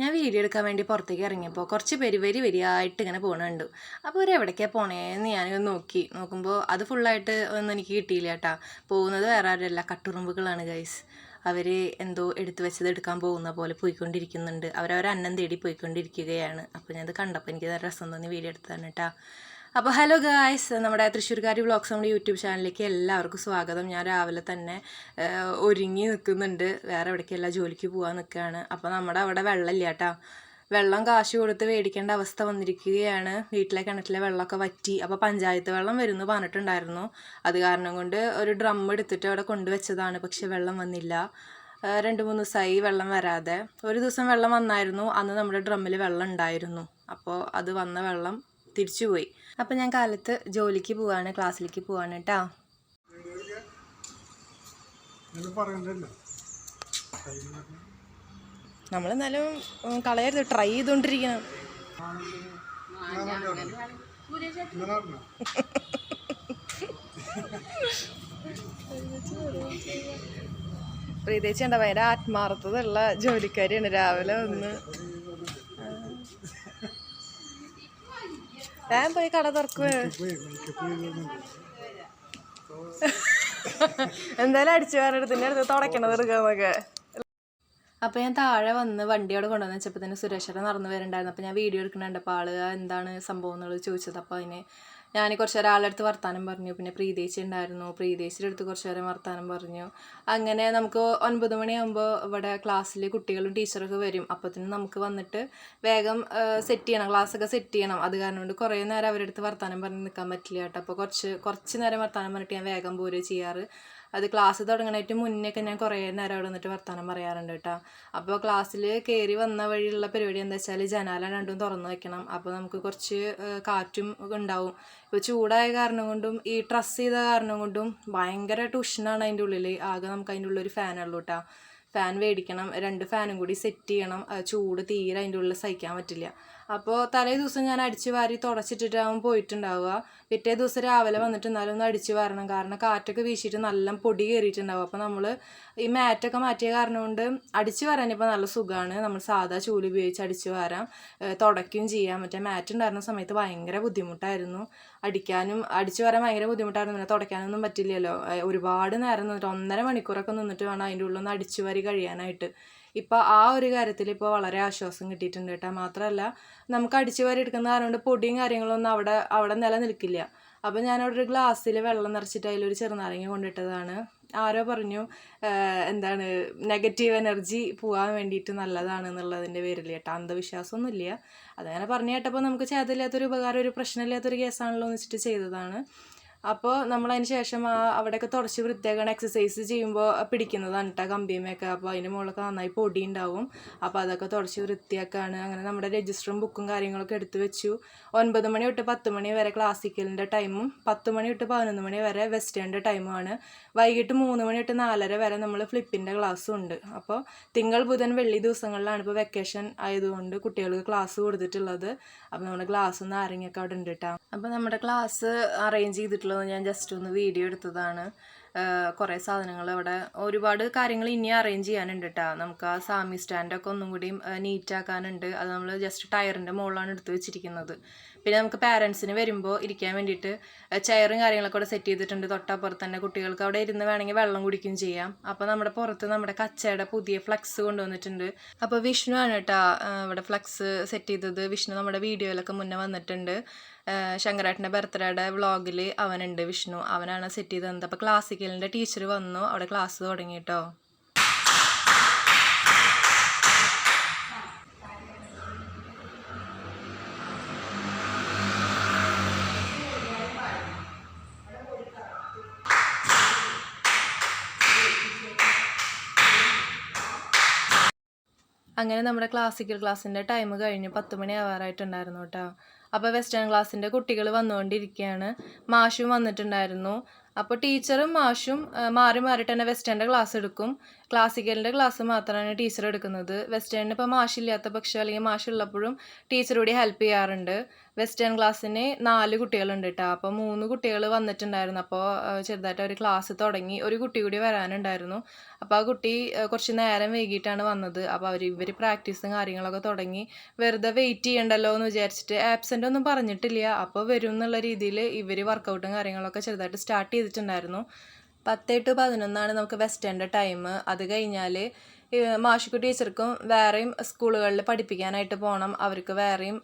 ഞാൻ വീഡിയോ എടുക്കാൻ വേണ്ടി പുറത്തേക്ക് ഇറങ്ങിയപ്പോൾ കുറച്ച് പേര് വരി വരിയായിട്ട് ഇങ്ങനെ പോകണുണ്ട് അപ്പോൾ ഒരു എവിടേക്കാണ് പോണേന്ന് ഞാൻ നോക്കി. നോക്കുമ്പോൾ അത് ഫുള്ളായിട്ട് ഒന്നും എനിക്ക് കിട്ടിയില്ല കേട്ടാ. പോകുന്നത് വേറെ ആരുമല്ല കട്ടുറുമ്പുകളാണ് ഗൈസ് അവർ എന്തോ എടുത്തു വെച്ചത് എടുക്കാൻ പോകുന്ന പോലെ പോയിക്കൊണ്ടിരിക്കുന്നുണ്ട്. അവരവരന്നം തേടി പോയിക്കൊണ്ടിരിക്കുകയാണ്. അപ്പോൾ ഞാനത് കണ്ടപ്പോൾ എനിക്ക് നല്ല രസം തോന്നി വീഡിയോ എടുത്തതാണ് കേട്ടാ. അപ്പോൾ ഹലോ ഗായ്സ് നമ്മുടെ തൃശ്ശൂർക്കാരി വ്ളോഗ്സ് നമ്മുടെ യൂട്യൂബ് ചാനലിലേക്ക് എല്ലാവർക്കും സ്വാഗതം. ഞാൻ രാവിലെ തന്നെ ഒരുങ്ങി നിൽക്കുന്നുണ്ട് വേറെ എവിടേക്കല്ല ജോലിക്ക് പോകാൻ നിൽക്കുകയാണ് അപ്പോൾ നമ്മുടെ അവിടെ വെള്ളമില്ല കേട്ടോ. വെള്ളം കാശ് കൊടുത്ത് മേടിക്കേണ്ട അവസ്ഥ വന്നിരിക്കുകയാണ്. വീട്ടിലെ കിണറ്റിലെ വെള്ളമൊക്കെ വറ്റി. അപ്പോൾ പഞ്ചായത്ത് വെള്ളം വരുന്നു പറഞ്ഞിട്ടുണ്ടായിരുന്നു. അത് കാരണം കൊണ്ട് ഒരു ഡ്രം എടുത്തിട്ട് അവിടെ കൊണ്ടുവച്ചതാണ്. പക്ഷെ വെള്ളം വന്നില്ല. രണ്ട് മൂന്ന് ദിവസമായി വെള്ളം വരാതെ. ഒരു ദിവസം വെള്ളം വന്നായിരുന്നു. അന്ന് നമ്മുടെ ഡ്രമ്മിൽ വെള്ളം ഉണ്ടായിരുന്നു. അപ്പോൾ അത് വന്ന വെള്ളം തിരിച്ചു പോയി അപ്പോൾ ഞാൻ കാലത്ത് ജോലിക്ക് പോവാണ് ക്ലാസ്സിലേക്ക് പോവാണ് കേട്ടോ നമ്മൾ എന്നാലും നമ്മളെന്നാലും കളയരുത്. ട്രൈ ചെയ്തുകൊണ്ടിരിക്കണം പറഞ്ഞോ? പ്രീതേച്ചി ഉണ്ടോ ഭയങ്കര ആത്മാർത്ഥതയുള്ള ജോലിക്കാരിയാണ്. രാവിലെ ഒന്ന് ഞാൻ പോയി കട തുറക്കുവേ എന്തായാലും അടിച്ചു വേറെടുത്തിന്റെ അടുത്ത് തുടക്കണത് എടുക്കാന്നൊക്കെ അപ്പൊ ഞാൻ താഴെ വന്ന് വണ്ടിയോട് കൊണ്ടുവന്ന് വെച്ചപ്പോൾ തന്നെ സുരേഷേട്ടൻ നടന്നു വരുന്നുണ്ടായിരുന്നു അപ്പോൾ ഞാൻ വീഡിയോ എടുക്കുന്നുണ്ട്. അപ്പോൾ ആൾ എന്താണ് സംഭവം എന്നുള്ളത് ചോദിച്ചത്. അപ്പോൾ അതിന് ഞാൻ കുറച്ച് നേരം ആളുടെ അടുത്ത് വർത്താനം പറഞ്ഞു. പിന്നെ പ്രീതേച്ചി ഉണ്ടായിരുന്നു. പ്രീതേച്ചിയുടെ അടുത്ത് കുറച്ച് നേരം വർത്താനം പറഞ്ഞു. അങ്ങനെ നമുക്ക് ഒൻപത് മണിയാകുമ്പോൾ ഇവിടെ ക്ലാസ്സിൽ കുട്ടികളും ടീച്ചറൊക്കെ വരും. അപ്പത്തിന് നമുക്ക് വന്നിട്ട് വേഗം സെറ്റ് ചെയ്യണം. ക്ലാസ്സൊക്കെ സെറ്റ് ചെയ്യണം. അത് കാരണം കൊണ്ട് കുറേ നേരം അവരുടെ അടുത്ത് വർത്താനം പറഞ്ഞ് നിൽക്കാൻ പറ്റില്ല കേട്ടോ. അപ്പോൾ കുറച്ച് കുറച്ച് നേരം വർത്താനം പറഞ്ഞിട്ട് ഞാൻ വേഗം പോരുക ചെയ്യാറ്. അത് ക്ലാസ് തുടങ്ങണേറ്റ് മുന്നേയൊക്കെ ഞാൻ കുറേ നേരം അവിടെ നിന്നിട്ട് വർത്തമാനം പറയാറുണ്ട് കേട്ടോ. അപ്പോൾ ക്ലാസ്സിൽ കയറി വന്ന വഴിയുള്ള പരിപാടി എന്താ വെച്ചാൽ ജനാല രണ്ടും തുറന്നു വെക്കണം. അപ്പോൾ നമുക്ക് കുറച്ച് കാറ്റും ഉണ്ടാവും. ഇപ്പോൾ ചൂടായ കാരണം കൊണ്ടും ഈ ട്രസ് ചെയ്ത കാരണം കൊണ്ടും ഭയങ്കരമായിട്ട് ഉഷ്ണാണ് അതിന്റെ ഉള്ളിൽ ആകെ നമുക്ക് അതിന്റെ ഉള്ളിൽ ഒരു ഫാനുള്ളൂ കേട്ടോ. ഫാൻ മേടിക്കണം രണ്ട് ഫാനും കൂടി സെറ്റ് ചെയ്യണം. ചൂട് തീരെ അതിന്റെ ഉള്ളിൽ സഹിക്കാൻ പറ്റില്ല. അപ്പോൾ തലേ ദിവസം ഞാൻ അടിച്ച് വാരി തുടച്ചിട്ടിട്ടാവും പോയിട്ടുണ്ടാവുക. പിറ്റേ ദിവസം രാവിലെ വന്നിട്ട് എന്നാലും ഒന്ന് അടിച്ച് വരണം. കാരണം കാറ്റൊക്കെ വീശിയിട്ട് നല്ല പൊടി കയറിയിട്ടുണ്ടാവും അപ്പോൾ നമ്മൾ ഈ മാറ്റൊക്കെ മാറ്റിയ കാരണം കൊണ്ട് അടിച്ച് വരാനിപ്പോൾ നല്ല സുഖമാണ് നമ്മൾ സാധാ ചൂൽ ഉപയോഗിച്ച് അടിച്ച് വരാം. തുടയ്ക്കുകയും ചെയ്യാം. മറ്റേ മാറ്റ് ഉണ്ടായിരുന്ന സമയത്ത് ഭയങ്കര ബുദ്ധിമുട്ടായിരുന്നു. അടിക്കാനും അടിച്ച് വരാൻ ഭയങ്കര ബുദ്ധിമുട്ടായിരുന്നു. പിന്നെ തുടയ്ക്കാനൊന്നും പറ്റില്ലല്ലോ. ഒരുപാട് നേരം നിന്നിട്ട് ഒന്നര മണിക്കൂറൊക്കെ നിന്നിട്ട് വേണം അതിന്റെ ഉള്ളിൽ ഒന്ന് അടിച്ച് വരി കഴിയാനായിട്ട്. ഇപ്പോൾ ആ ഒരു കാര്യത്തിൽ ഇപ്പോൾ വളരെ ആശ്വാസം കിട്ടിയിട്ടുണ്ട് കേട്ടോ. മാത്രമല്ല നമുക്ക് അടിച്ചു വാരി എടുക്കുന്ന കാരണം കൊണ്ട് പൊടിയും കാര്യങ്ങളൊന്നും അവിടെ അവിടെ നിലനിൽക്കില്ല. അപ്പോൾ ഞാനവിടെ ഒരു ഗ്ലാസ്സിൽ വെള്ളം നിറച്ചിട്ട് അതിലൊരു ചെറുനാരങ്ങ കൊണ്ടിട്ടതാണ്. ആരോ പറഞ്ഞു എന്താണ് നെഗറ്റീവ് എനർജി പോകാൻ വേണ്ടിയിട്ട് നല്ലതാണ് എന്നുള്ളതിന്റെ പേരിൽ കേട്ടോ. അന്ധവിശ്വാസമൊന്നുമില്ല അതങ്ങനെ പറഞ്ഞു കേട്ടപ്പോൾ നമുക്ക് ചെയ്തില്ലാത്തൊരു ഉപകാരം ഒരു പ്രശ്നമില്ലാത്തൊരു കേസാണല്ലോ എന്ന് വെച്ചിട്ട് ചെയ്തതാണ്. അപ്പോൾ നമ്മൾ അതിന് ശേഷം ആ അവിടെയൊക്കെ തുടച്ച് വൃത്തിയാക്കണം എക്സസൈസ് ചെയ്യുമ്പോൾ പിടിക്കുന്നതാണ് കേട്ടോ കമ്പിയുമൊക്കെ അപ്പോൾ അതിന്റെ മുകളിലൊക്കെ നന്നായി പൊടി ഉണ്ടാവും അപ്പോൾ അതൊക്കെ തുടച്ച് വൃത്തിയാക്കാണ്. അങ്ങനെ നമ്മുടെ രജിസ്റ്ററും ബുക്കും കാര്യങ്ങളൊക്കെ എടുത്തു വെച്ചു. ഒൻപത് മണി തൊട്ട് പത്ത് മണി വരെ ക്ലാസിക്കലിന്റെ ടൈമും പത്ത് മണി തൊട്ട് പതിനൊന്ന് മണി വരെ വെസ്റ്റേണിന്റെ ടൈമുമാണ് വൈകിട്ട് മൂന്ന് മണി തൊട്ട് നാലര വരെ നമ്മൾ ഫ്ലിപ്പിന്റെ ക്ലാസ്സും ഉണ്ട്. അപ്പോൾ തിങ്കൾ ബുധൻ വെള്ളി ദിവസങ്ങളിലാണ് ഇപ്പോൾ വെക്കേഷൻ ആയതുകൊണ്ട് കുട്ടികൾക്ക് ക്ലാസ് കൊടുത്തിട്ടുള്ളത്. അപ്പോൾ നമ്മുടെ ക്ലാസ് ഒന്ന് ആരെങ്കിലൊക്കെ അവിടെ ഉണ്ട് കേട്ടോ അപ്പോൾ നമ്മുടെ ക്ലാസ് അറേഞ്ച് ചെയ്തിട്ടുള്ളത് ഞാൻ ജസ്റ്റ് ഒന്ന് വീഡിയോ എടുത്തതാണ്. കുറേ സാധനങ്ങൾ അവിടെ ഒരുപാട് കാര്യങ്ങൾ ഇനി അറേഞ്ച് ചെയ്യാനുണ്ട് കേട്ടോ നമുക്ക് ആ സാമി സ്റ്റാൻഡൊക്കെ ഒന്നും കൂടി നീറ്റാക്കാനുണ്ട് അത് നമ്മൾ ജസ്റ്റ് ടയറിന്റെ മുകളിലാണ് എടുത്ത് വെച്ചിരിക്കുന്നത്. പിന്നെ നമുക്ക് പാരൻസിന് വരുമ്പോൾ ഇരിക്കാൻ വേണ്ടിയിട്ട് ചെയറും കാര്യങ്ങളൊക്കെ അവിടെ സെറ്റ് ചെയ്തിട്ടുണ്ട്. തൊട്ടപ്പുറത്ത് തന്നെ കുട്ടികൾക്ക് അവിടെ ഇരുന്ന് വേണമെങ്കിൽ വെള്ളം കുടിക്കുകയും ചെയ്യാം. അപ്പോൾ നമ്മുടെ പുറത്ത് നമ്മുടെ കച്ചയുടെ പുതിയ ഫ്ലക്സ് കൊണ്ടുവന്നിട്ടുണ്ട്. അപ്പോൾ വിഷ്ണു ആണ് കേട്ടോ ഇവിടെ ഫ്ലക്സ് സെറ്റ് ചെയ്തത്. വിഷ്ണു നമ്മുടെ വീഡിയോയിലൊക്കെ മുന്നേ വന്നിട്ടുണ്ട്. ശങ്കരേട്ടന്റെ ബർത്ത്ഡേയുടെ വ്ളോഗിൽ അവനുണ്ട് വിഷ്ണു. അവനാണ് സെറ്റ് ചെയ്ത് തന്നത് അപ്പോൾ ക്ലാസിക്കലിന്റെ ടീച്ചർ വന്നു. അവിടെ ക്ലാസ് തുടങ്ങി കേട്ടോ. അങ്ങനെ നമ്മുടെ ക്ലാസിക്കൽ ക്ലാസ്സിന്റെ ടൈം കഴിഞ്ഞ് പത്ത് മണി ആവാറായിട്ടുണ്ടായിരുന്നു കേട്ടോ അപ്പോൾ വെസ്റ്റേൺ ക്ലാസ്സിന്റെ കുട്ടികൾ വന്നുകൊണ്ടിരിക്കുകയാണ് മാഷും വന്നിട്ടുണ്ടായിരുന്നു. അപ്പോൾ ടീച്ചറും മാഷും മാറി മാറിയിട്ട് തന്നെ വെസ്റ്റേണിന്റെ ക്ലാസ് എടുക്കും. ക്ലാസിക്കലിന്റെ ക്ലാസ് മാത്രമാണ് ടീച്ചർ എടുക്കുന്നത്. വെസ്റ്റേണിന് ഇപ്പോൾ മാഷില്ലാത്ത പക്ഷം അല്ലെങ്കിൽ മാഷുള്ളപ്പോഴും ടീച്ചർ കൂടി ഹെൽപ്പ് ചെയ്യാറുണ്ട്. വെസ്റ്റേൺ ക്ലാസ്സിന് നാല് കുട്ടികളുണ്ട് കേട്ടോ അപ്പോൾ മൂന്ന് കുട്ടികൾ വന്നിട്ടുണ്ടായിരുന്നു. അപ്പോൾ ചെറുതായിട്ട് ഒരു ക്ലാസ് തുടങ്ങി ഒരു കുട്ടി കൂടി വരാനുണ്ടായിരുന്നു. അപ്പോൾ ആ കുട്ടി കുറച്ച് നേരം വൈകിട്ടാണ് വന്നത്. അപ്പോൾ അവർ ഇവർ പ്രാക്ടീസും കാര്യങ്ങളൊക്കെ തുടങ്ങി. വെറുതെ വെയിറ്റ് ചെയ്യണ്ടല്ലോ എന്ന് വിചാരിച്ചിട്ട് ആബ്സെന്റ് ഒന്നും പറഞ്ഞിട്ടില്ല. അപ്പോൾ വരും എന്നുള്ള രീതിയിൽ ഇവർ വർക്കൗട്ടും കാര്യങ്ങളൊക്കെ ചെറുതായിട്ട് സ്റ്റാർട്ട് ചെയ്തിട്ടുണ്ടായിരുന്നു. പത്ത് ടു പതിനൊന്നാണ് നമുക്ക് വെസ്റ്റേണിന്റെ ടൈം അത് കഴിഞ്ഞാൽ മാഷിക്കു ടീച്ചർക്കും വേറെയും സ്കൂളുകളിൽ പഠിപ്പിക്കാനായിട്ട് പോകണം അവർക്ക് വേറെയും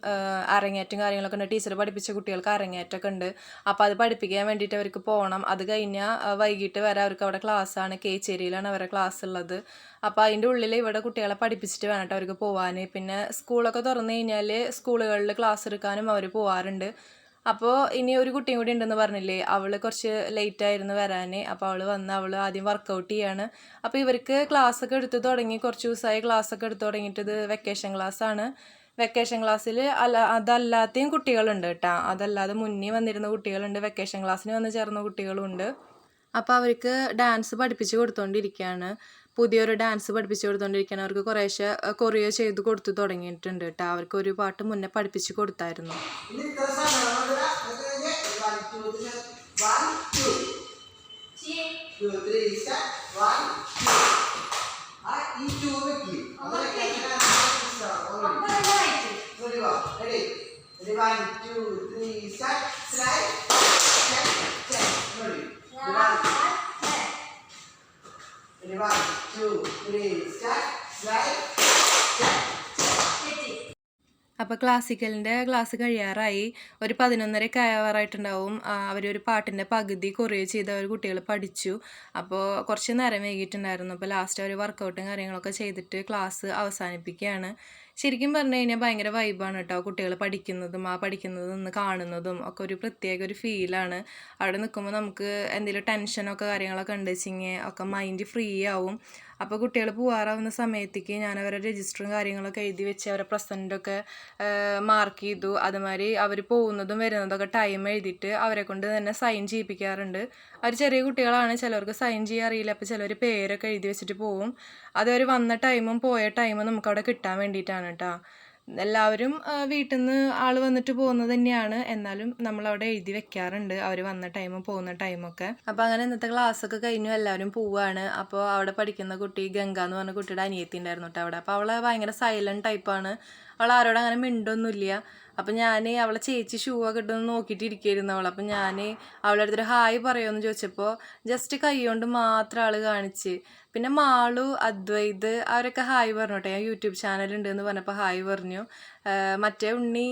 അരങ്ങേറ്റം കാര്യങ്ങളൊക്കെ ഉണ്ട്. ടീച്ചർ പഠിപ്പിച്ച കുട്ടികൾക്ക് അരങ്ങേറ്റമൊക്കെ ഉണ്ട്. അപ്പോൾ അത് പഠിപ്പിക്കാൻ വേണ്ടിയിട്ട് അവർക്ക് പോകണം അത് കഴിഞ്ഞാൽ വൈകിട്ട് വരെ അവർക്ക് അവിടെ ക്ലാസ്സാണ് കേച്ചേരിയിലാണ് അവരുടെ ക്ലാസ് ഉള്ളത്. അപ്പോൾ അതിന്റെ ഉള്ളിൽ ഇവിടെ കുട്ടികളെ പഠിപ്പിച്ചിട്ട് വേണം അവർക്ക് പോകാൻ പിന്നെ സ്കൂളൊക്കെ തുറന്നു കഴിഞ്ഞാൽ സ്കൂളുകളിൽ ക്ലാസ് എടുക്കാനും അവർ പോകാറുണ്ട് അപ്പോൾ ഇനി ഒരു കുട്ടിയും കൂടി ഉണ്ടെന്ന് പറഞ്ഞില്ലേ? അവൾ കുറച്ച് ലേറ്റ് ആയിരുന്നു വരാൻ അപ്പോൾ അവൾ വന്ന് അവൾ ആദ്യം വർക്കൗട്ട് ചെയ്യാണ്. അപ്പോൾ ഇവർക്ക് ക്ലാസ് ഒക്കെ എടുത്ത് തുടങ്ങി. കുറച്ച് ദിവസമായി ക്ലാസ് ഒക്കെ എടുത്ത് തുടങ്ങിയിട്ട് ഇത് വെക്കേഷൻ ആണ്. വെക്കേഷൻ ക്ലാസ്സിൽ അല്ല അതല്ലാത്തെയും കുട്ടികളുണ്ട് കേട്ടോ. അതല്ലാതെ മുന്നേ വന്നിരുന്ന കുട്ടികളുണ്ട്. വെക്കേഷൻ ക്ലാസ്സിന് വന്ന് ചേർന്ന കുട്ടികളുണ്ട്. അപ്പോൾ അവർക്ക് ഡാൻസ് പഠിപ്പിച്ച് കൊടുത്തുകൊണ്ടിരിക്കുകയാണ് പുതിയൊരു ഡാൻസ് പഠിപ്പിച്ചു കൊടുത്തുകൊണ്ടിരിക്കുകയാണ് അവർക്ക് കുറേശ്ശെ കൊറിയോ ചെയ്ത് കൊടുത്തു തുടങ്ങിയിട്ടുണ്ട് കേട്ടോ അവർക്ക് ഒരു പാട്ട് മുന്നേ പഠിപ്പിച്ചു കൊടുത്തായിരുന്നു one, two, three, set. Slide. Check, check. Ready, one. Ready, ക്ലാസിക്കലിന്റെ. അപ്പോൾ ക്ലാസ് കഴിയാറായി. ഒരു പതിനൊന്നരയൊക്കെ അവർ ഒരു പാട്ടിന്റെ പകുതി കൊറിയ ചെയ്ത് അവർ കുട്ടികൾ പഠിച്ചു. അപ്പോൾ കുറച്ച് നേരം വൈകിട്ടുണ്ടായിരുന്നു. അപ്പോൾ ലാസ്റ്റ് അവർ വർക്കൗട്ടും കാര്യങ്ങളൊക്കെ ചെയ്തിട്ട് ക്ലാസ് അവസാനിപ്പിക്കുകയാണ്. ശരിക്കും പറഞ്ഞു കഴിഞ്ഞാൽ ഭയങ്കര വൈബാണ് കേട്ടോ കുട്ടികൾ പഠിക്കുന്നതും ആ പഠിക്കുന്നതും നിന്ന് കാണുന്നതും ഒക്കെ ഒരു പ്രത്യേക ഒരു ഫീലാണ് അവിടെ നിൽക്കുമ്പോൾ നമുക്ക് എന്തെങ്കിലും ടെൻഷനൊക്കെ കാര്യങ്ങളൊക്കെ ഉണ്ട് ഒക്കെ മൈൻഡ് ഫ്രീ ആവും. അപ്പോൾ കുട്ടികൾ പോകാറാവുന്ന സമയത്തേക്ക് ഞാൻ അവരെ രജിസ്റ്ററും കാര്യങ്ങളൊക്കെ എഴുതി വെച്ച് അവരെ പ്രസന്റൊക്കെ മാർക്ക് ചെയ്തു. അതുമാതിരി അവർ പോകുന്നതും വരുന്നതൊക്കെ ടൈം എഴുതിയിട്ട് അവരെ കൊണ്ട് തന്നെ സൈൻ ചെയ്യിപ്പിക്കാറുണ്ട്. അവർ ചെറിയ കുട്ടികളാണ് ചിലവർക്ക് സൈൻ ചെയ്യാൻ അറിയില്ല. അപ്പോൾ ചിലർ പേരൊക്കെ എഴുതി വെച്ചിട്ട് പോവും. അത് അവർ വന്ന ടൈമും പോയ ടൈമും നമുക്കവിടെ കിട്ടാൻ വേണ്ടിയിട്ടാണ് കേട്ടോ എല്ലാവരും വീട്ടിൽ നിന്ന് ആൾ വന്നിട്ട് പോകുന്നത് തന്നെയാണ്. എന്നാലും നമ്മളവിടെ എഴുതി വെക്കാറുണ്ട്. അവർ വന്ന ടൈമും പോകുന്ന ടൈമൊക്കെ അപ്പോൾ അങ്ങനെ ഇന്നത്തെ ക്ലാസ്സൊക്കെ കഴിഞ്ഞു. എല്ലാവരും പോവാണ്. അപ്പോൾ അവിടെ പഠിക്കുന്ന കുട്ടി ഗംഗ എന്ന് പറഞ്ഞ കുട്ടിയുടെ അനിയത്തി ഉണ്ടായിരുന്നു കേട്ടോ അവിടെ. അപ്പോൾ അവളെ ഭയങ്കര സൈലന്റ് ടൈപ്പാണ് അവൾ ആരോടും അങ്ങനെ മിണ്ടൊന്നുമില്ല. അപ്പം ഞാൻ അവളെ ചേച്ചി ഷൂ ഒക്കെ ഇട്ടൊന്ന് നോക്കിയിട്ടിരിക്കുകയായിരുന്നു അവൾ അപ്പം ഞാൻ അവളുടെ അടുത്തൊരു ഹായ് പറയുമെന്ന് ചോദിച്ചപ്പോൾ ജസ്റ്റ് കൈ കൊണ്ട് മാത്രം ആൾ കാണിച്ച്. പിന്നെ മാളു അദ്വൈത് അവരൊക്കെ ഹായ് പറഞ്ഞോട്ടെ. ഞാൻ യൂട്യൂബ് ചാനൽ ഉണ്ട് എന്ന് പറഞ്ഞപ്പോൾ ഹായ് പറഞ്ഞു. മറ്റേ ഉണ്ണി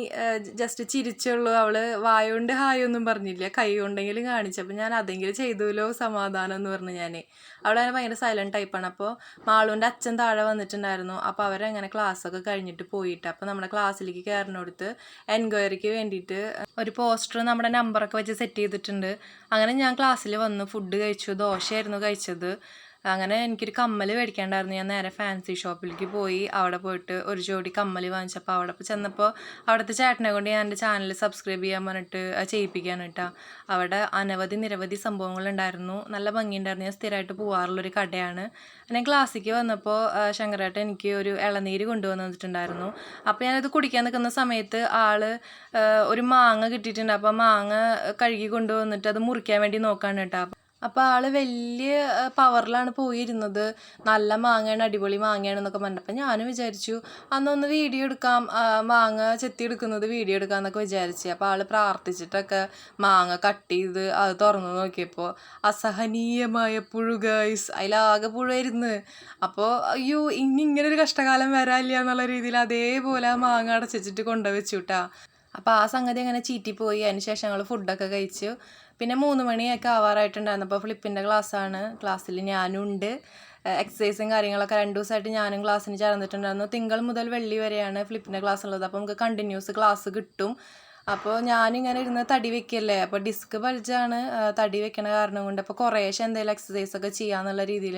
ജസ്റ്റ് ചിരിച്ചുള്ളൂ. അവൾ വായോണ്ട് ഹായ് ഒന്നും പറഞ്ഞില്ല. കൈ കൊണ്ടെങ്കിലും കാണിച്ചു. അപ്പം ഞാൻ അതെങ്കിലും ചെയ്തല്ലോ സമാധാനം എന്ന് പറഞ്ഞു ഞാൻ അവളങ്ങനെ ഭയങ്കര സൈലന്റ് ടൈപ്പാണ് അപ്പോൾ മാളുവിന്റെ അച്ഛൻ താഴെ വന്നിട്ടുണ്ടായിരുന്നു. അപ്പോൾ അവരങ്ങനെ ക്ലാസ്സൊക്കെ കഴിഞ്ഞിട്ട് പോയിട്ട് അപ്പോൾ നമ്മുടെ ക്ലാസ്സിലേക്ക് കയറിനോടുത്ത് എൻക്വയറിക്ക് വേണ്ടിയിട്ട് ഒരു പോസ്റ്റർ നമ്മുടെ നമ്പറൊക്കെ വെച്ച് സെറ്റ് ചെയ്തിട്ടുണ്ട്. അങ്ങനെ ഞാൻ ക്ലാസ്സിൽ വന്ന്. ഫുഡ് കഴിച്ചു. ദോശയായിരുന്നു കഴിച്ചത്. അങ്ങനെ എനിക്കൊരു കമ്മൽ മേടിക്കാണ്ടായിരുന്നു. ഞാൻ നേരെ ഫാൻസി ഷോപ്പിലേക്ക് പോയി. അവിടെ പോയിട്ട് ഒരു ജോഡി കമ്മൽ വാങ്ങിച്ചപ്പോൾ അവിടെ ചെന്നപ്പോൾ അവിടുത്തെ ചേട്ടനെ കൊണ്ട് ഞാൻ എന്റെ ചാനൽ സബ്സ്ക്രൈബ് ചെയ്യാൻ പറഞ്ഞിട്ട് ചെയ്യിപ്പിക്കാൻ കേട്ടോ അവിടെ അനവധി നിരവധി സംഭവങ്ങളുണ്ടായിരുന്നു. നല്ല ഭംഗിയുണ്ടായിരുന്നു. ഞാൻ സ്ഥിരമായിട്ട് പോകാറുള്ളൊരു കടയാണ്. ഞാൻ ക്ലാസ്സിക്ക് വന്നപ്പോൾ ശങ്കരേട്ടൻ എനിക്ക് ഒരു ഇളനീര് കൊണ്ടുവന്ന് തന്നിട്ടുണ്ടായിരുന്നു. അപ്പോൾ ഞാനത് കുടിക്കാൻ നിൽക്കുന്ന സമയത്ത് ആൾ ഒരു മാങ്ങ കിട്ടിയിട്ടുണ്ട്. അപ്പോൾ മാങ്ങ കഴുകി കൊണ്ടുവന്നിട്ട് അത് മുറിക്കാൻ വേണ്ടി നോക്കാണ് കേട്ടോ. അപ്പോൾ ആൾ വലിയ പവറിലാണ് പോയിരുന്നത്. നല്ല മാങ്ങയാണ് അടിപൊളി മാങ്ങയാണ് എന്നൊക്കെ പറഞ്ഞപ്പോൾ ഞാനും വിചാരിച്ചു അന്നൊന്ന് വീഡിയോ എടുക്കാം. മാങ്ങ ചെത്തി എടുക്കുന്നത് വീഡിയോ എടുക്കാം എന്നൊക്കെ വിചാരിച്ചു. അപ്പോൾ ആൾ പ്രാർത്ഥിച്ചിട്ടൊക്കെ മാങ്ങ കട്ട് ചെയ്ത് അത് തുറന്നു നോക്കിയപ്പോൾ അസഹനീയമായ പുഴു ഗൈസ് അതിലാകെ പുഴയായിരുന്നു. അപ്പോൾ അയ്യോ ഇനി ഇങ്ങനെ ഒരു കഷ്ടകാലം വരാനില്ല എന്നുള്ള രീതിയിൽ അതേപോലെ ആ മാങ്ങ അടച്ചിട്ട് കൊണ്ടുവച്ചു കേട്ടാ അപ്പോൾ ആ സംഗതി അങ്ങനെ ചീറ്റിപ്പോയി. അതിന് ശേഷം ഞങ്ങൾ ഫുഡൊക്കെ കഴിച്ചു. പിന്നെ മൂന്ന് മണിയൊക്കെ ആവാറായിട്ടുണ്ടായിരുന്നു അപ്പോൾ ഫ്ലിപ്പിന്റെ ക്ലാസ്സാണ് ക്ലാസ്സിൽ ഞാനും ഉണ്ട് എക്സസൈസും കാര്യങ്ങളൊക്കെ രണ്ട് ദിവസമായിട്ട് ഞാനും ക്ലാസ്സിന് ചേർന്നിട്ടുണ്ടായിരുന്നു. തിങ്കൾ മുതൽ വെള്ളി വരെയാണ് ഫ്ലിപ്പിന്റെ ക്ലാസ് ഉള്ളത്. അപ്പോൾ നമുക്ക് കണ്ടിന്യൂസ് ക്ലാസ് കിട്ടും. അപ്പോൾ ഞാനിങ്ങനെ ഇരുന്ന് തടി വെക്കല്ലേ? അപ്പോൾ ഡിസ്ക് ബൾജാണ് തടി വെക്കണ കാരണം കൊണ്ട് അപ്പോൾ കുറേശ്ശെ എന്തെങ്കിലും എക്സസൈസ് ഒക്കെ ചെയ്യാന്നുള്ള രീതിയിൽ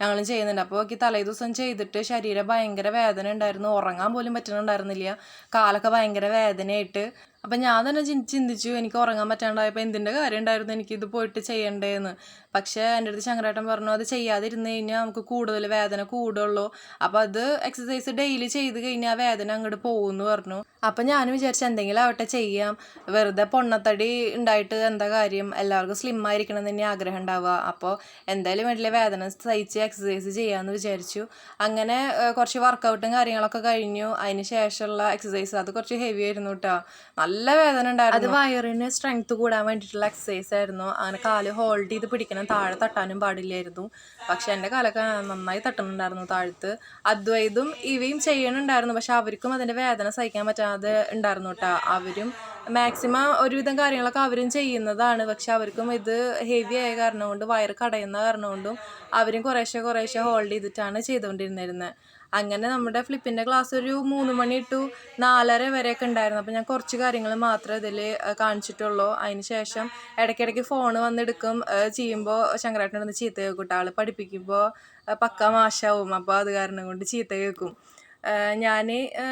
ഞങ്ങളും ചെയ്യുന്നുണ്ട്. അപ്പോൾ എനിക്ക് തലേ ദിവസം ചെയ്തിട്ട് ശരീരം ഭയങ്കര വേദന ഉണ്ടായിരുന്നു. ഉറങ്ങാൻ പോലും പറ്റുന്നുണ്ടായിരുന്നില്ല കാലൊക്കെ ഭയങ്കര വേദനയായിട്ട്. അപ്പം ഞാൻ തന്നെ ചിന്തിച്ചു എനിക്ക് ഉറങ്ങാൻ പറ്റാണ്ടായപ്പോൾ എന്തിന്റെ കാര്യം ഉണ്ടായിരുന്നു എനിക്കിത് പോയിട്ട് ചെയ്യണ്ടേന്ന്. പക്ഷേ എന്റെ അടുത്ത് ശങ്കരേട്ടൻ പറഞ്ഞു അത് ചെയ്യാതിരുന്ന് കഴിഞ്ഞാൽ നമുക്ക് കൂടുതൽ വേദന കൂടുള്ളൂ. അപ്പോൾ അത് എക്സസൈസ് ഡെയിലി ചെയ്ത് കഴിഞ്ഞാൽ ആ വേദന അങ്ങോട്ട് പോകുമെന്ന് പറഞ്ഞു. അപ്പം ഞാൻ വിചാരിച്ചു എന്തെങ്കിലും ആവട്ടെ ചെയ്യാം. വെറുതെ പൊണ്ണത്തടി ഉണ്ടായിട്ട് എന്താ കാര്യം? എല്ലാവർക്കും സ്ലിം ആയിരിക്കണം എന്ന് തന്നെ ആഗ്രഹം ഉണ്ടാവുക. അപ്പോൾ എന്തായാലും വേണ്ടിയ വേദന സഹിച്ച് എക്സസൈസ് ചെയ്യാമെന്ന് വിചാരിച്ചു. അങ്ങനെ കുറച്ച് വർക്കൗട്ടും കാര്യങ്ങളൊക്കെ കഴിഞ്ഞു. അതിന് ശേഷമുള്ള എക്സസൈസ് അത് കുറച്ച് ഹെവി ആയിരുന്നു കേട്ടോ നല്ല വേദന ഉണ്ടായിരുന്നു. അത് വയറിന് സ്ട്രെങ്ത് കൂടാൻ വേണ്ടിയിട്ടുള്ള എക്സസൈസ് ആയിരുന്നു. അങ്ങനെ കാൽ ഹോൾഡ് ചെയ്ത് പിടിക്കണം താഴെ തട്ടാനും പാടില്ലായിരുന്നു. പക്ഷെ എന്റെ കാലൊക്കെ നന്നായി തട്ടുന്നുണ്ടായിരുന്നു താഴത്ത്. അദ്വൈതും ഇവയും ചെയ്യണുണ്ടായിരുന്നു. പക്ഷെ അവർക്കും അതിന്റെ വേദന സഹിക്കാൻ പറ്റാതെ ഉണ്ടായിരുന്നു കേട്ടോ അവരും മാക്സിമം ഒരുവിധം കാര്യങ്ങളൊക്കെ അവരും ചെയ്യുന്നതാണ്. പക്ഷെ അവർക്കും ഇത് ഹെവി ആയ കാരണം കൊണ്ട് വയറ് കടയുന്ന കാരണം കൊണ്ടും അവരും കുറേശ്ശെ കുറേശ്ശെ ഹോൾഡ് ചെയ്തിട്ടാണ് ചെയ്തുകൊണ്ടിരുന്നിരുന്നത് അങ്ങനെ നമ്മുടെ ഫ്ലിപ്പിന്റെ ക്ലാസ് ഒരു മൂന്ന് മണി ടു നാലര വരെയൊക്കെ ഉണ്ടായിരുന്നു. അപ്പോൾ ഞാൻ കുറച്ച് കാര്യങ്ങൾ മാത്രമേ ഇതിൽ കാണിച്ചിട്ടുള്ളൂ. അതിന് ശേഷം ഇടയ്ക്കിടയ്ക്ക് ഫോൺ വന്നെടുക്കും ചെയ്യുമ്പോൾ ശങ്കരാട്ടനൊന്ന് ചീത്ത കേൾക്കും. ആൾ പഠിപ്പിക്കുമ്പോൾ പക്ക മാഷാവും. അപ്പോൾ അത് കാരണം കൊണ്ട് ചീത്ത കേൾക്കും. ഞാൻ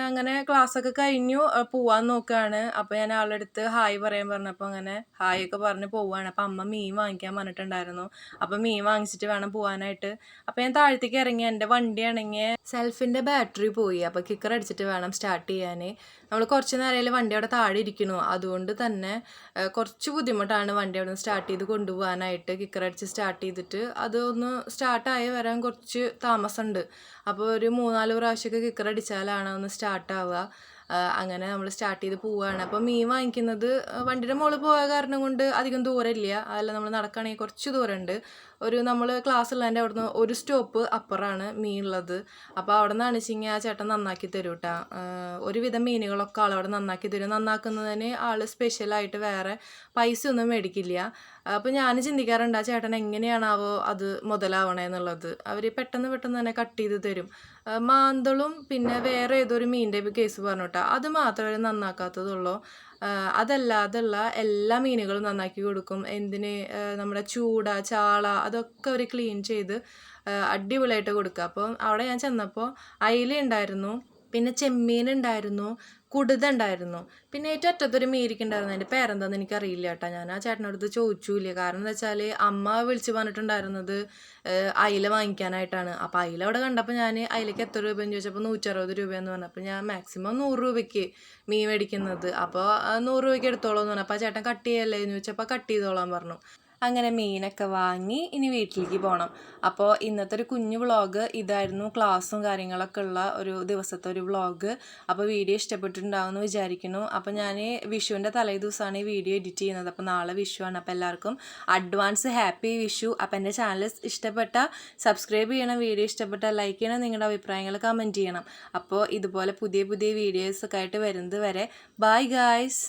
അങ്ങനെ ക്ലാസ്സൊക്കെ കഴിഞ്ഞു പോവാൻ നോക്കുകയാണ് അപ്പോൾ ഞാൻ ആളുടെ അടുത്ത് ഹായ് പറയാൻ പറഞ്ഞപ്പോൾ അങ്ങനെ ഹായ് ഒക്കെ പറഞ്ഞ് പോവുകയാണ് അപ്പോൾ അമ്മ മീൻ വാങ്ങിക്കാൻ പറഞ്ഞിട്ടുണ്ടായിരുന്നു. അപ്പോൾ മീൻ വാങ്ങിച്ചിട്ട് വേണം പോകാനായിട്ട് അപ്പോൾ ഞാൻ താഴത്തേക്ക് ഇറങ്ങി എന്റെ വണ്ടി ആണെങ്കിൽ സെൽഫിന്റെ ബാറ്ററി പോയി. അപ്പോൾ കിക്കർ അടിച്ചിട്ട് വേണം സ്റ്റാർട്ട് ചെയ്യാൻ നമ്മൾ കുറച്ച് നേരം വണ്ടി അവിടെ താഴെ ഇരിക്കണു. അതുകൊണ്ട് തന്നെ കുറച്ച് ബുദ്ധിമുട്ടാണ് വണ്ടി അവിടെ നിന്ന് സ്റ്റാർട്ട് ചെയ്ത് കൊണ്ടുപോകാനായിട്ട് കിക്കർ അടിച്ച് സ്റ്റാർട്ട് ചെയ്തിട്ട്. അതൊന്ന് സ്റ്റാർട്ടായി വരാൻ കുറച്ച് താമസമുണ്ട്. അപ്പോൾ ഒരു മൂന്നാൽ പ്രാവശ്യമൊക്കെ കിക്കർ അടിച്ചാലാണ് ഒന്ന് സ്റ്റാർട്ടാവുക അങ്ങനെ നമ്മൾ സ്റ്റാർട്ട് ചെയ്ത് പോവുകയാണ് അപ്പോൾ മീൻ വാങ്ങിക്കുന്നത് വണ്ടിയുടെ മുകളിൽ പോയ കാരണം കൊണ്ട് അധികം ദൂരമില്ല. അതല്ല നമ്മൾ നടക്കുകയാണെങ്കിൽ കുറച്ച് ദൂരമുണ്ട്. ഒരു നമ്മൾ ക്ലാസ് ഉള്ളതിന്റെ അവിടുന്ന് ഒരു സ്റ്റോപ്പ് അപ്പുറമാണ് മീൻ ഉള്ളത് അപ്പോൾ അവിടെ നിന്നാണ് വെച്ചെങ്കിൽ ആ ചേട്ടൻ നന്നാക്കി തരും കേട്ടോ ഒരുവിധം മീനുകളൊക്കെ ആൾ അവിടെ നന്നാക്കി തരും. നന്നാക്കുന്നതിന് ആൾ സ്പെഷ്യലായിട്ട് വേറെ പൈസ ഒന്നും മേടിക്കില്ല. അപ്പോൾ ഞാൻ ചിന്തിക്കാറുണ്ട് ആ ചേട്ടൻ എങ്ങനെയാണാവോ അത് മുതലാവണേ എന്നുള്ളത്. അവർ പെട്ടെന്ന് പെട്ടെന്ന് തന്നെ കട്ട് ചെയ്ത് തരും. മാന്തളും പിന്നെ വേറെ ഏതൊരു മീനിന്റെ കേസ് പറഞ്ഞോട്ടാ. അത് മാത്രമേ നന്നാക്കാത്തതുള്ളൂ. അതല്ലാതുള്ള എല്ലാ മീനുകളും നന്നാക്കി കൊടുക്കും. എന്തിന് നമ്മുടെ ചൂട ചാള അതൊക്കെ അവർ ക്ലീൻ ചെയ്ത് അടിപൊളിയായിട്ട് കൊടുക്കുക. അപ്പോൾ അവിടെ ഞാൻ ചെന്നപ്പോൾ അയില ഉണ്ടായിരുന്നു. പിന്നെ ചെമ്മീൻ ഉണ്ടായിരുന്നു കുടുത ഉണ്ടായിരുന്നു പിന്നെ ഏറ്റവും അറ്റത്തൊരു മീരിക്കുണ്ടായിരുന്നു അതിന്റെ പേരെന്താണെന്ന് എനിക്കറിയില്ല കേട്ടോ ഞാൻ. ആ ചേട്ടനടുത്ത് ചോദിച്ചില്ല. കാരണം എന്താ വെച്ചാൽ അമ്മ വിളിച്ച് പറഞ്ഞിട്ടുണ്ടായിരുന്നത് അയില വാങ്ങിക്കാനായിട്ടാണ്. അപ്പോൾ അയില അവിടെ കണ്ടപ്പോൾ ഞാൻ അയിലേക്ക് എത്ര രൂപയെന്ന് ചോദിച്ചപ്പോൾ നൂറ്ററുപത് രൂപയെന്ന് പറഞ്ഞപ്പോൾ ഞാൻ മാക്സിമം നൂറ് രൂപയ്ക്ക് മീൻ മേടിക്കുന്നത്. അപ്പോൾ നൂറ് രൂപയ്ക്ക് എടുത്തോളൂ എന്ന് പറഞ്ഞു. അപ്പോൾ ആ ചേട്ടൻ കട്ട് ചെയ്യല്ലേ എന്ന് ചോദിച്ചപ്പോൾ കട്ട് ചെയ്തോളാൻ പറഞ്ഞു. അങ്ങനെ മീനൊക്കെ വാങ്ങി ഇനി വീട്ടിലേക്ക് പോകണം അപ്പോൾ ഇന്നത്തെ ഒരു കുഞ്ഞു വ്ളോഗ് ഇതായിരുന്നു. ക്ലാസ്സും കാര്യങ്ങളൊക്കെ ഉള്ള ഒരു ദിവസത്തെ ഒരു വ്ളോഗ്. അപ്പോൾ വീഡിയോ ഇഷ്ടപ്പെട്ടിട്ടുണ്ടാവുമെന്ന് വിചാരിക്കുന്നു. അപ്പോൾ ഞാൻ വിഷുവിന്റെ തലേ ദിവസമാണ് ഈ വീഡിയോ എഡിറ്റ് ചെയ്യുന്നത്. അപ്പോൾ നാളെ വിഷുവാണ് അപ്പോൾ എല്ലാവർക്കും അഡ്വാൻസ് ഹാപ്പി വിഷു. അപ്പോൾ എന്റെ ചാനൽ ഇഷ്ടപ്പെട്ട സബ്സ്ക്രൈബ് ചെയ്യണം വീഡിയോ ഇഷ്ടപ്പെട്ട ലൈക്ക് ചെയ്യണം നിങ്ങളുടെ അഭിപ്രായങ്ങൾ കമന്റ് ചെയ്യണം. അപ്പോൾ ഇതുപോലെ പുതിയ പുതിയ വീഡിയോസൊക്കെ ആയിട്ട് വരുന്നത് വരെ. Bye guys.